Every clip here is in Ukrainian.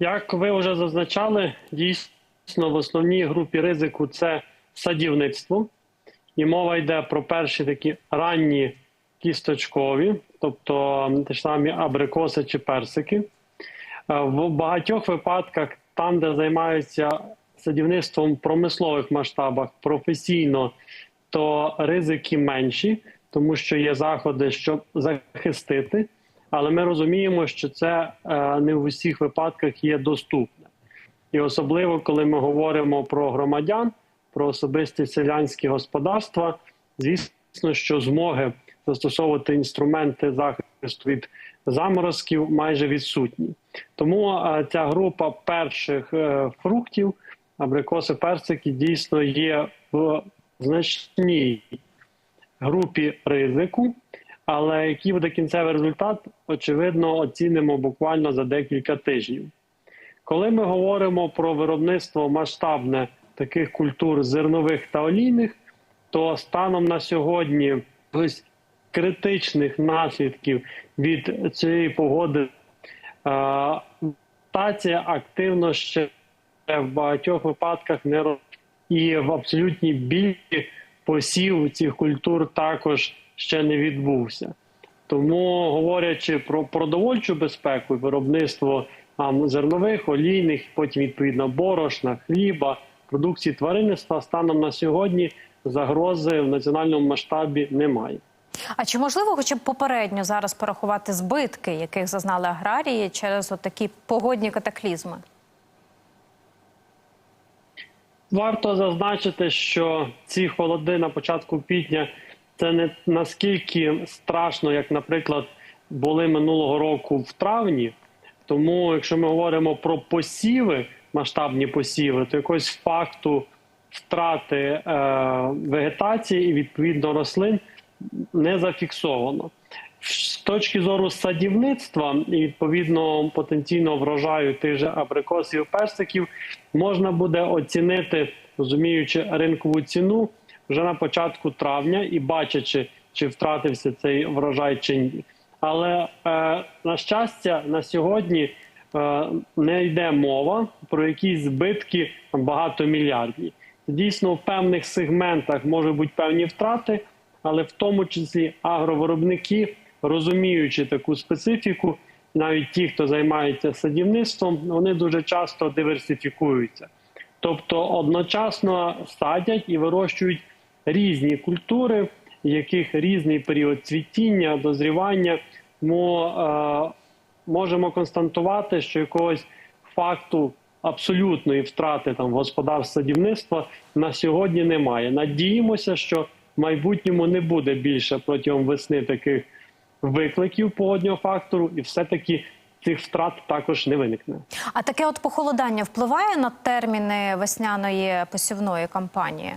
Як ви вже зазначали, дійсно в основній групі ризику це садівництво, і мова йде про перші такі ранні кісточкові, тобто ті ж самі абрикоси чи персики. Е, В багатьох випадках, там, де займаються садівництвом промислових масштабах професійно, то ризики менші, тому що є заходи, щоб захистити. Але ми розуміємо, що це е, не в усіх випадках є доступне. І особливо, коли ми говоримо про громадян, про особисті селянські господарства, звісно, що змоги застосовувати інструменти захисту від заморозків майже відсутні. Тому е, ця група перших е, фруктів, абрикоси, персики, дійсно є в значній групі ризику. Але який буде кінцевий результат, очевидно, оцінимо буквально за декілька тижнів. Коли ми говоримо про виробництво масштабне таких культур зернових та олійних, то станом на сьогодні ось критичних наслідків від цієї погоди е, мутація активно ще в багатьох випадках не ро- і в абсолютній більшості посів цих культур також ще не відбувся. Тому, говорячи про продовольчу безпеку, і виробництво там, зернових, олійних, потім відповідно борошна, хліба, продукції тваринництва, станом на сьогодні загрози в національному масштабі немає. А чи можливо хоча б попередньо зараз порахувати збитки, яких зазнали аграрії через такі погодні катаклізми? Варто зазначити, що ці холоди на початку квітня це не наскільки страшно, як, наприклад, були минулого року в травні. Тому, якщо ми говоримо про посіви, масштабні посіви, то якогось факту втрати е, вегетації і відповідно рослин не зафіксовано. З точки зору садівництва і відповідно потенційного врожаю тих же абрикосів персиків можна буде оцінити, розуміючи ринкову ціну вже на початку травня і бачачи, чи втратився цей врожай чи ні. Але е, на щастя, на сьогодні е, не йде мова про якісь збитки багатомільярдні. Дійсно, в певних сегментах можуть бути певні втрати, але в тому числі агровиробники, розуміючи таку специфіку, навіть ті, хто займається садівництвом, вони дуже часто диверсифікуються. Тобто одночасно садять і вирощують різні культури, яких різний період цвітіння, дозрівання. Тому е, можемо констатувати, що якогось факту абсолютної втрати там господарств садівництва на сьогодні немає. Надіємося, що в майбутньому не буде більше протягом весни таких викликів погоднього фактору, і все-таки цих втрат також не виникне. А таке от похолодання впливає на терміни весняної посівної кампанії?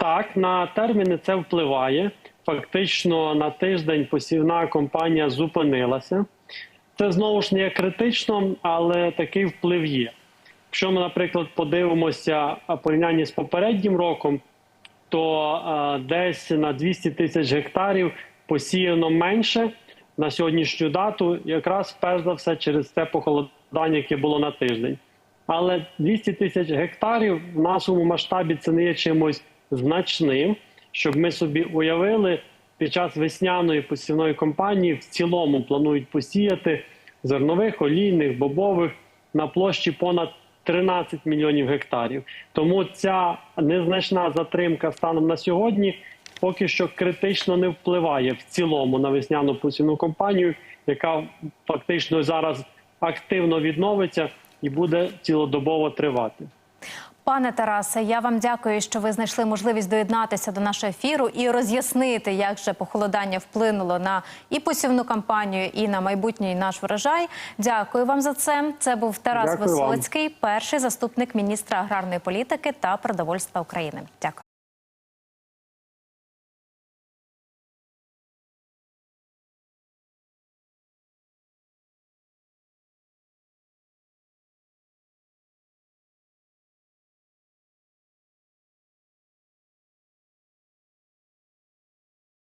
Так, на терміни це впливає. Фактично на тиждень посівна компанія зупинилася. Це знову ж не критично, але такий вплив є. Якщо ми, наприклад, подивимося а, порівнянні з попереднім роком, то е, десь на 200 тисяч гектарів посіяно менше на сьогоднішню дату, якраз перш за все через те похолодання, яке було на тиждень. Але 200 тисяч гектарів в нашому масштабі це не є чимось значним, щоб ми собі уявили, під час весняної посівної кампанії в цілому планують посіяти зернових, олійних, бобових на площі понад 13 мільйонів гектарів. Тому ця незначна затримка станом на сьогодні поки що критично не впливає в цілому на весняну посівну кампанію, яка фактично зараз активно відновиться і буде цілодобово тривати. Пане Тарасе, я вам дякую, що ви знайшли можливість доєднатися до нашого ефіру і роз'яснити, як же похолодання вплинуло на і посівну кампанію, і на майбутній наш врожай. Дякую вам за це. Це був Тарас Дякую вам. Висоцький, перший заступник міністра аграрної політики та продовольства України. Дякую.